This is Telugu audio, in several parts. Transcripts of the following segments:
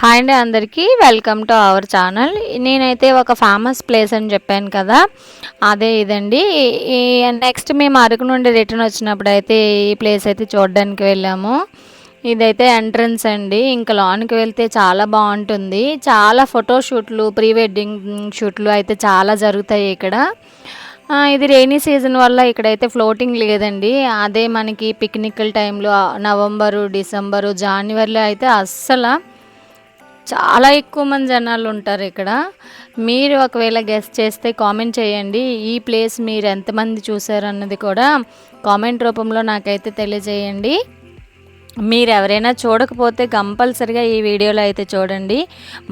హాయ్ అండి అందరికీ. వెల్కమ్ టు అవర్ ఛానల్ నేనైతే ఒక ఫేమస్ ప్లేస్ అని చెప్పాను కదా. అదే ఇదండి. ఈ నెక్స్ట్ మేము అరకు నుండి రిటర్న్ వచ్చినప్పుడు అయితే ఈ ప్లేస్ అయితే చూడడానికి వెళ్ళాము. ఇదైతే ఎంట్రన్స్ అండి. ఇంకా లోనికి వెళ్తే చాలా బాగుంటుంది. చాలా ఫోటోషూట్లు ప్రీ వెడ్డింగ్ షూట్లు అయితే చాలా జరుగుతాయి ఇక్కడ. ఇది రెయినీ సీజన్ వల్ల ఇక్కడైతే ఫ్లోటింగ్ లేదండి. అదే మనకి పిక్నిక్ల టైంలో నవంబరు డిసెంబరు జనవరిలో అయితే అస్సలు చాలా ఎక్కువ మంది జనాలు ఉంటారు ఇక్కడ. మీరు ఒకవేళ గెస్ట్ చేస్తే కామెంట్ చేయండి. ఈ ప్లేస్ మీరు ఎంతమంది చూసారన్నది కూడా కామెంట్ రూపంలో నాకైతే తెలియజేయండి. మీరు ఎవరైనా చూడకపోతే కంపల్సరిగా ఈ వీడియోలో అయితే చూడండి.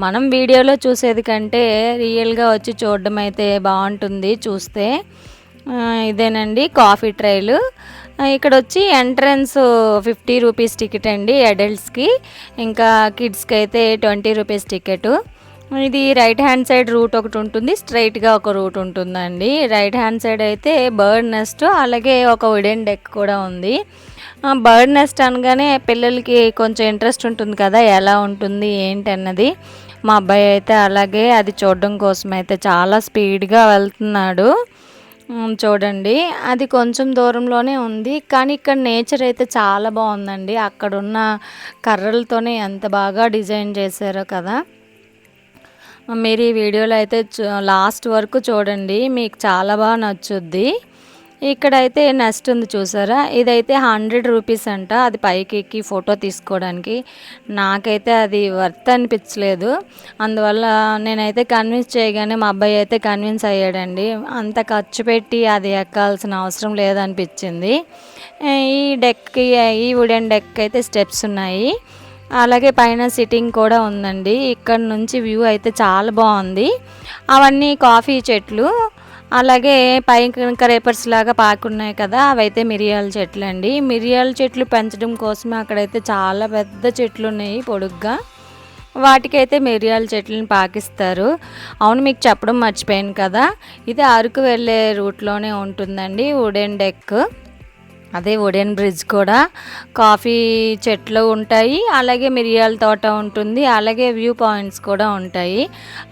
మనం వీడియోలో చూసేది కంటే రియల్గా వచ్చి చూడడం అయితే బాగుంటుంది చూస్తే. ఇదేనండి కాఫీ ట్రైలు ఇక్కడ వచ్చి ఎంట్రన్స్ ఫిఫ్టీ రూపీస్ టికెట్ అండి అడల్ట్స్కి. ఇంకా కిడ్స్కి అయితే ట్వంటీ రూపీస్ టికెట్. ఇది రైట్ హ్యాండ్ సైడ్ రూట్ ఒకటి ఉంటుంది స్ట్రైట్గా ఒక రూట్ ఉంటుందండి. రైట్ హ్యాండ్ సైడ్ అయితే బర్డ్ నెస్ట్ అలాగే ఒక వుడెన్ డెక్ కూడా ఉంది. బర్డ్ నెస్ట్ అనగానే పిల్లలకి కొంచెం ఇంట్రెస్ట్ ఉంటుంది కదా ఎలా ఉంటుంది ఏంటి అన్నది. మా అబ్బాయి అయితే అలాగే అది చూడడం కోసం అయితే చాలా స్పీడ్గా వెళ్తున్నాడు. చూడండి. అది కొంచెం దూరంలోనే ఉంది. కానీ ఇక్కడ నేచర్ అయితే చాలా బాగుందండి. అక్కడున్న కర్రలతోనే ఎంత బాగా డిజైన్ చేశారో కదా. మీరు ఈ వీడియోలో అయితే చూ- లాస్ట్ వరకు చూడండి. మీకు చాలా బాగా నచ్చుద్ది. ఇక్కడైతే నెస్ట్ ఉంది చూసారా? ఇదైతే హండ్రెడ్ రూపీస్ అంట. అది పైకి ఎక్కి ఫోటో తీసుకోవడానికి. నాకైతే అది వర్త్ అనిపించలేదు. అందువల్ల నేనైతే కన్విన్స్ చేయగానే మా అబ్బాయి అయితే కన్విన్స్ అయ్యాడండి. అంత ఖర్చు పెట్టి అది ఎక్కాల్సిన అవసరం లేదనిపించింది. ఈ డెక్కి ఈ వుడెన్ డెక్ అయితే స్టెప్స్ ఉన్నాయి. అలాగే పైన సిట్టింగ్ కూడా ఉందండి. ఇక్కడ నుంచి వ్యూ అయితే చాలా బాగుంది. అవన్నీ కాఫీ చెట్లు. అలాగే పైకి రేపర్స్ లాగా పాకున్నాయి కదా అవైతే మిరియాల చెట్లు అండి మిరియాల చెట్లు పెంచడం కోసమే అక్కడైతే చాలా పెద్ద చెట్లు ఉన్నాయి పొడుగ్గా. వాటికైతే మిరియాల చెట్లను పాకిస్తారు. అవును మీకు చెప్పడం మర్చిపోయాను కదా. ఇది అరకు వెళ్ళే రూట్లోనే ఉంటుందండి వుడెన్ డెక్. అదే వుడెన్ బ్రిడ్జ్ కూడా కాఫీ చెట్లు ఉంటాయి అలాగే మిరియాల తోట ఉంటుంది అలాగే వ్యూ పాయింట్స్ కూడా ఉంటాయి.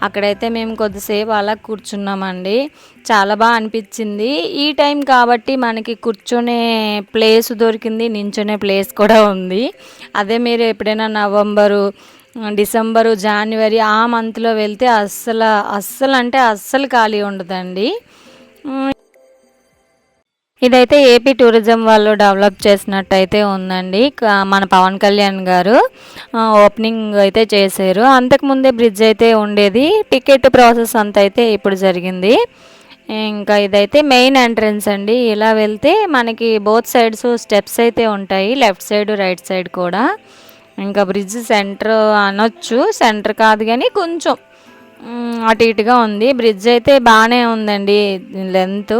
అక్కడైతే మేము కొద్దిసేపు అలా కూర్చున్నామండి. చాలా బాగా అనిపించింది. ఈ టైం కాబట్టి మనకి కూర్చొనే ప్లేస్ దొరికింది నించునే ప్లేస్ కూడా ఉంది. అదే మీరు ఎప్పుడైనా నవంబరు డిసెంబరు జనవరి ఆ మంత్లో వెళ్తే అస్సలు అస్సలు అంటే అస్సలు ఖాళీ ఉండదండి. ఇదైతే ఏపీ టూరిజం వాళ్ళు డెవలప్ చేసినట్టయితే ఉందండి. మన పవన్ కళ్యాణ్ గారు ఓపెనింగ్ అయితే చేశారు. అంతకుముందే బ్రిడ్జ్ అయితే ఉండేది. టికెట్ ప్రాసెస్ అంత అయితే ఇప్పుడు జరిగింది. ఇంకా ఇదైతే మెయిన్ ఎంట్రన్స్ అండి. ఇలా వెళ్తే మనకి బోత్ సైడ్స్ స్టెప్స్ అయితే ఉంటాయి. లెఫ్ట్ సైడ్ రైట్ సైడ్ కూడా. ఇంకా బ్రిడ్జ్ సెంటర్ అనొచ్చు. సెంటర్ కాదు కానీ కొంచెం అటు ఇటుగా ఉంది. బ్రిడ్జ్ అయితే బాగానే ఉందండి లెంత్.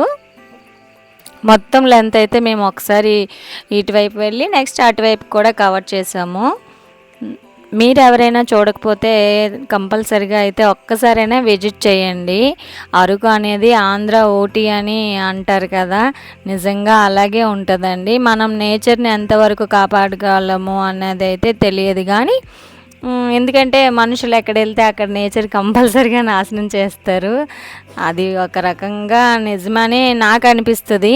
మొత్తం లెంత్ అయితే మేము ఒకసారి ఇటువైపు వెళ్ళి నెక్స్ట్ అటువైపు కూడా కవర్ చేసాము. మీరు ఎవరైనా చూడకపోతే కంపల్సరిగా అయితే ఒక్కసారైనా విజిట్ చేయండి. అరకు అనేది ఆంధ్ర ఓటీ అని అంటారు కదా నిజంగా అలాగే ఉంటుందండి. మనం నేచర్ని ఎంతవరకు కాపాడగలము అన్నది అయితే తెలియదు కానీ ఎందుకంటే మనుషులు ఎక్కడ వెళ్తే అక్కడ నేచర్ కంపల్సరిగా నాశనం చేస్తారు. అది ఒక రకంగా నిజమనే నాకు అనిపిస్తుంది.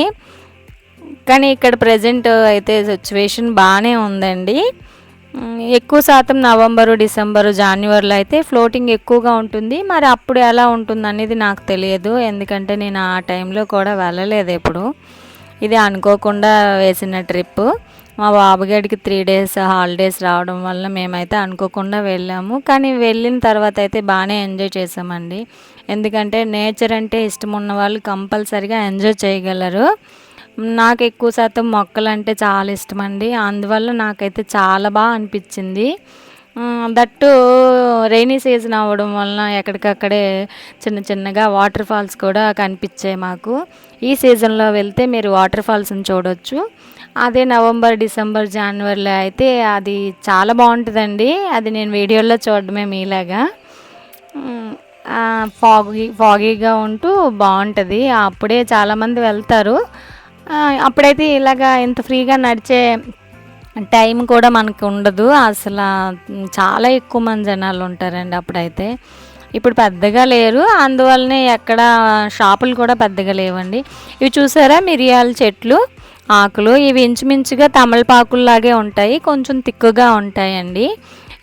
కానీ ఇక్కడ ప్రజెంట్ అయితే సిచ్యువేషన్ బాగానే ఉందండి. ఎక్కువ శాతం నవంబరు డిసెంబరు జనవరిలో అయితే ఫ్లోటింగ్ ఎక్కువగా ఉంటుంది. మరి అప్పుడు ఎలా ఉంటుంది అనేది నాకు తెలియదు. ఎందుకంటే నేను ఆ టైంలో కూడా వెళ్ళలేదు ఎప్పుడు. ఇది అనుకోకుండా వేసిన ట్రిప్ మా బాబుగాడికి త్రీ డేస్ హాలిడేస్ రావడం వల్ల మేమైతే అనుకోకుండా వెళ్ళాము. కానీ వెళ్ళిన తర్వాత అయితే బాగానే ఎంజాయ్ చేసామండి. ఎందుకంటే నేచర్ అంటే ఇష్టం ఉన్న వాళ్ళు కంపల్సరిగా ఎంజాయ్ చేయగలరు. నాకు ఎక్కువ శాతం మొక్కలు అంటే చాలా ఇష్టం అండి. అందువల్ల నాకైతే చాలా బాగా అనిపించింది. దట్టు రైనీ సీజన్ అవ్వడం వలన ఎక్కడికక్కడే చిన్న చిన్నగా వాటర్ ఫాల్స్ కూడా కనిపించాయి మాకు. ఈ సీజన్లో వెళ్తే మీరు వాటర్ ఫాల్స్ని చూడొచ్చు. అదే నవంబర్ డిసెంబర్ జనవరిలో అయితే అది చాలా బాగుంటుందండి. అది నేను వీడియోలో చూడడమే మీలాగా. ఫాగీ ఫాగీగా ఉంటూ బాగుంటుంది. అప్పుడే చాలామంది వెళ్తారు. అప్పుడైతే ఇలాగా ఇంత ఫ్రీగా నడిచే టైం కూడా మనకు ఉండదు. అసలు చాలా ఎక్కువ మంది జనాలు ఉంటారండి అప్పుడైతే. ఇప్పుడు పెద్దగా లేరు. అందువల్లనే ఎక్కడ షాపులు కూడా పెద్దగా లేవండి. ఇవి చూసారా మిరియాల చెట్లు? ఆకులు ఇవి ఇంచుమించుగా తమలపాకుల్లాగే ఉంటాయి కొంచెం తిక్కుగా ఉంటాయండి.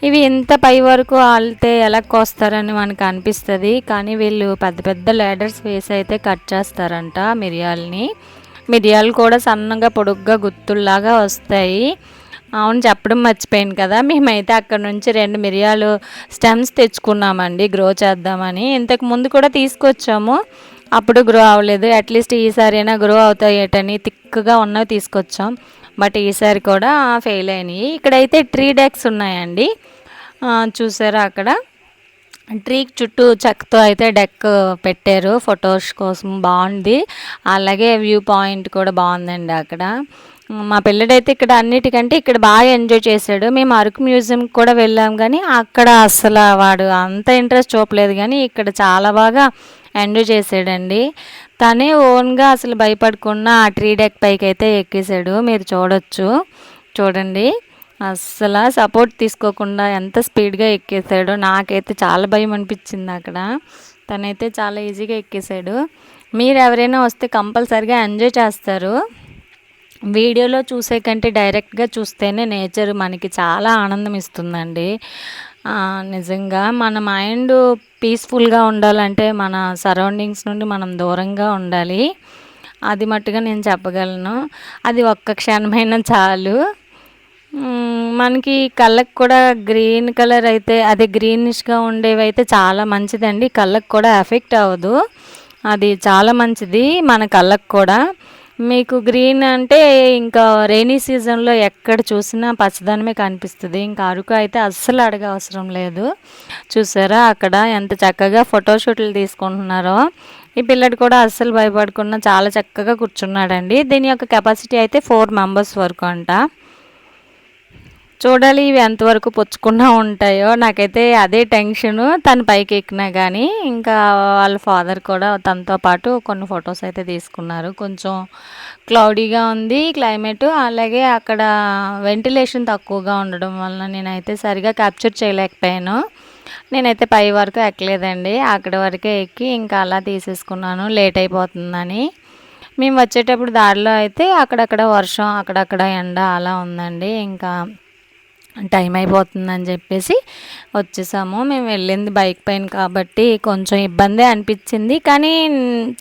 ఇవి ఇంత పై వరకు ఆలితే ఎలా కోస్తారని మనకు అనిపిస్తుంది కానీ వీళ్ళు పెద్ద పెద్ద లేడర్స్ వేసి అయితే కట్ చేస్తారంట మిరియాలని. మిరియాలు కూడా సన్నగా పొడుగ్గా గుత్తుల్లాగా వస్తాయి. అవును చెప్పడం మర్చిపోయాను కదా మేమైతే అక్కడ నుంచి రెండు మిరియాలు స్టెమ్స్ తెచ్చుకున్నామండి గ్రో చేద్దామని. ఇంతకు ముందు కూడా తీసుకొచ్చాము. అప్పుడు గ్రో అవ్వలేదు. అట్లీస్ట్ ఈసారి అయినా గ్రో అవుతాయేటని థిక్గా ఉన్నవి తీసుకొచ్చాం. బట్ ఈసారి కూడా ఫెయిల్ అయినాయి. ఇక్కడైతే ట్రీ డెక్స్ ఉన్నాయండి. చూసారా అక్కడ? ట్రీ చుట్టూ చెక్కతో అయితే డెక్ పెట్టారు. ఫొటోస్ కోసం బాగుంది. అలాగే వ్యూ పాయింట్ కూడా బాగుందండి అక్కడ. మా పిల్లడైతే ఇక్కడ అన్నిటికంటే ఇక్కడ బాగా ఎంజాయ్ చేశాడు. మేము అరకు మ్యూజియంకి కూడా వెళ్ళాం కానీ అక్కడ అసలు వాడు అంత ఇంట్రెస్ట్ చూపలేదు కానీ ఇక్కడ చాలా బాగా ఎంజాయ్ చేసాడండి. తనే ఓన్గా అసలు భయపడకుండా ఆ ట్రీ డెక్ పైకి అయితే ఎక్కేసాడు మీరు చూడొచ్చు. చూడండి. అస్సలు సపోర్ట్ తీసుకోకుండా ఎంత స్పీడ్గా ఎక్కేసాడో నాకైతే చాలా భయం అనిపించింది అక్కడ. తనైతే చాలా ఈజీగా ఎక్కేసాడు మీరు ఎవరైనా వస్తే కంపల్సరిగా ఎంజాయ్ చేస్తారు. వీడియోలో చూసే కంటే డైరెక్ట్గా చూస్తేనే నేచర్ మనకి చాలా ఆనందం ఇస్తుందండి. నిజంగా మన మైండ్ పీస్ఫుల్గా ఉండాలంటే మన సరౌండింగ్స్ నుండి మనం దూరంగా ఉండాలి. అది మట్టుగా నేను చెప్పగలను. అది ఒక్క క్షణమైనా చాలు. మనకి కళ్ళకు కూడా గ్రీన్ కలర్ అయితే అదే గ్రీనిష్గా ఉండేవి అయితే చాలా మంచిదండి. కళ్ళకు కూడా ఎఫెక్ట్ అవ్వదు. అది చాలా మంచిది మన కళ్ళకు కూడా. మీకు గ్రీన్ అంటే ఇంకా రైనీ సీజన్లో ఎక్కడ చూసినా పచ్చదనమే కనిపిస్తుంది. ఇంకా అరకు అయితే అస్సలు అడగ అవసరం లేదు. చూసారా అక్కడ ఎంత చక్కగా ఫోటోషూట్లు తీసుకుంటున్నారో. ఈ పిల్లడు కూడా అస్సలు భయపడకుండా చాలా చక్కగా కూర్చున్నాడండి. దీని యొక్క కెపాసిటీ అయితే ఫోర్ మెంబర్స్ వరకు అంట. చూడాలి ఇవి ఎంతవరకు పుచ్చుకున్నా ఉంటాయో. నాకైతే అదే టెన్షను తను పైకి ఎక్కినా కానీ ఇంకా వాళ్ళ ఫాదర్ కూడా తనతో పాటు కొన్ని ఫొటోస్ అయితే తీసుకున్నారు. కొంచెం క్లౌడీగా ఉంది క్లైమేట్. అలాగే అక్కడ వెంటిలేషన్ తక్కువగా ఉండడం వలన నేనైతే సరిగా క్యాప్చర్ చేయలేకపోయాను. నేనైతే పై వరకు ఎక్కలేదండి. అక్కడ వరకే ఎక్కి ఇంకా అలా తీసేసుకున్నాను. లేట్ అయిపోతుందని. మేము వచ్చేటప్పుడు దారిలో అయితే అక్కడక్కడ వర్షం అక్కడక్కడ ఎండ అలా ఉందండి. ఇంకా టైం అయిపోతుందని చెప్పేసి వచ్చేసాము. మేము వెళ్ళింది బైక్ పైన కాబట్టి కొంచెం ఇబ్బంది అనిపించింది కానీ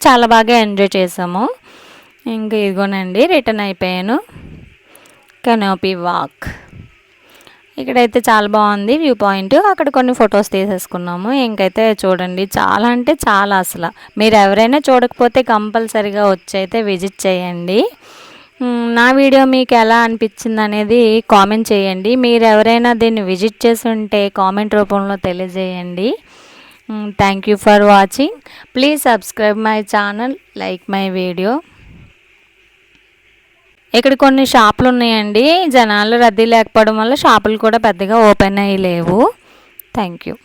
చాలా బాగా ఎంజాయ్ చేసాము. ఇంకా ఇదిగోనండి రిటర్న్ అయిపోయాను. Canopy walk. ఇక్కడైతే చాలా బాగుంది వ్యూ పాయింట్. అక్కడ కొన్ని ఫొటోస్ తీసేసుకున్నాము. ఇంకైతే చూడండి చాలా అంటే చాలా అసలు. మీరు ఎవరైనా చూడకపోతే కంపల్సరిగా వచ్చి అయితే విజిట్ చేయండి. నా వీడియో మీకు ఎలా అనిపించింది అనేది కామెంట్ చేయండి. మీరు ఎవరైనా దీన్ని విజిట్ చేసి ఉంటే కామెంట్ రూపంలో తెలియజేయండి. Thank you for watching please subscribe my channel like my video ఇక్కడ కొన్ని షాపులు ఉన్నాయండి. జనాలు రద్దీ లేకపోవడం వల్ల షాపులు కూడా పెద్దగా ఓపెన్ అయ్యి లేవు. Thank you